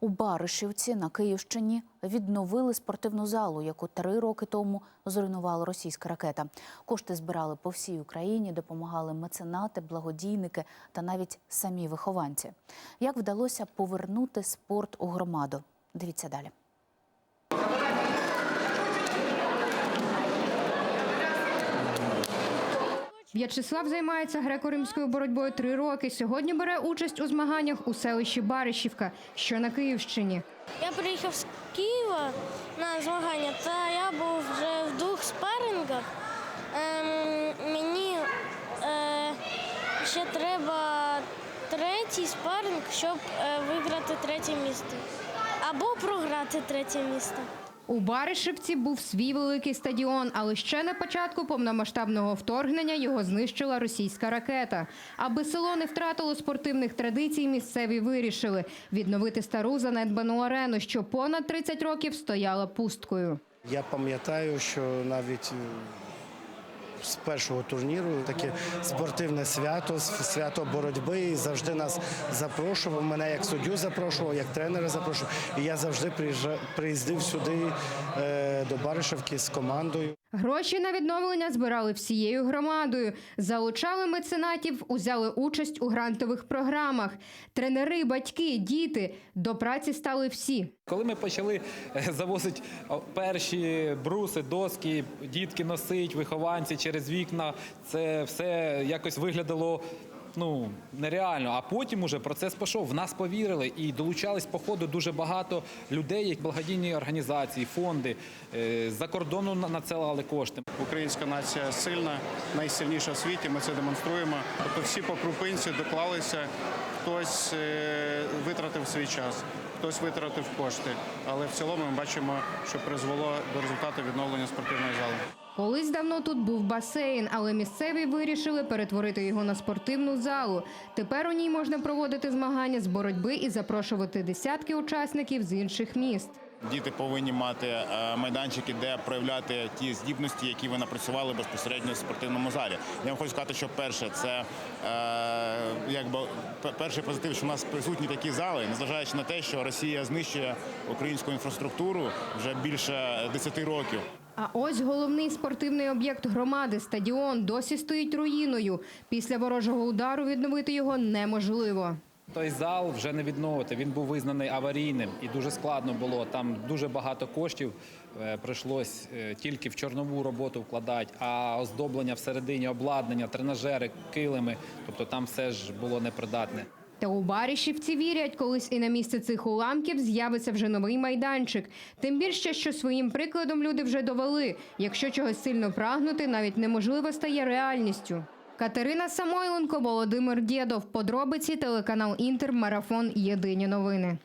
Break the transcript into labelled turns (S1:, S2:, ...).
S1: У Баришівці на Київщині відновили спортивну залу, яку три роки тому зруйнувала російська ракета. Кошти збирали по всій Україні, допомагали меценати, благодійники та навіть самі вихованці. Як вдалося повернути спорт у громаду? Дивіться далі.
S2: В'ячеслав займається греко-римською боротьбою три роки. Сьогодні бере участь у змаганнях у селищі Баришівка, що на Київщині.
S3: Я приїхав з Києва на змагання, та я був вже в двох спарингах. Ем, мені е, ще треба третій спаринг, щоб е, виграти третє місце. Або програти третє місце.
S2: У Баришівці був свій великий стадіон, але ще на початку повномасштабного вторгнення його знищила російська ракета. Аби село не втратило спортивних традицій, місцеві вирішили відновити стару занедбану арену, що понад 30 років стояла пусткою.
S4: Я пам'ятаю, що навіть з першого турніру таке спортивне свято, свято боротьби. І завжди нас запрошував. Мене як суддю запрошував, як тренера запрошував. І я завжди приїздив сюди е, Баришевки з командою.
S2: Гроші на відновлення збирали всією громадою, залучали меценатів, узяли участь у грантових програмах. Тренери, батьки, діти до праці стали всі.
S5: Коли ми почали е, завозити перші бруси, доски, дітки носить, вихованці через вікна, це все якось виглядало. Ну нереально. А потім уже процес пішов. В нас повірили і долучались по ходу дуже багато людей, як благодійні організації, фонди е, з-за кордону на- надсилали кошти.
S6: Українська нація сильна, найсильніша в світі. Ми це демонструємо. Тобто всі по крупинці доклалися. Хтось е, витратив свій час, хтось витратив кошти. Але в цілому ми бачимо, що призвело до результату відновлення спортивної зали.
S2: Колись давно тут був басейн, але місцеві вирішили перетворити його на спортивну залу. Тепер у ній можна проводити змагання з боротьби і запрошувати десятки учасників з інших міст.
S7: Діти повинні мати е, майданчики, де проявляти ті здібності, які ви напрацювали безпосередньо в спортивному залі. Я вам хочу сказати, що перше це е, якби перший позитив, що у нас присутні такі зали, незважаючи на те, що Росія знищує українську інфраструктуру вже більше 10 років.
S2: А ось головний спортивний об'єкт громади стадіон досі стоїть руїною. Після ворожого удару відновити його неможливо.
S5: Той зал вже не відновити. Він був визнаний аварійним і дуже складно було. Там дуже багато коштів е, прийшлось е, тільки в чорнову роботу вкладати, а оздоблення всередині, обладнання, тренажери, килими. Тобто там все ж було непридатне.
S2: Та у Баришівці вірять, колись і на місце цих уламків з'явиться вже новий майданчик. Тим більше, що своїм прикладом люди вже довели. Якщо чогось сильно прагнути, навіть неможливо стає реальністю. Катерина Самойленко, Володимир Дєдов. Подробиці телеканал Інтер. Марафон. Єдині новини.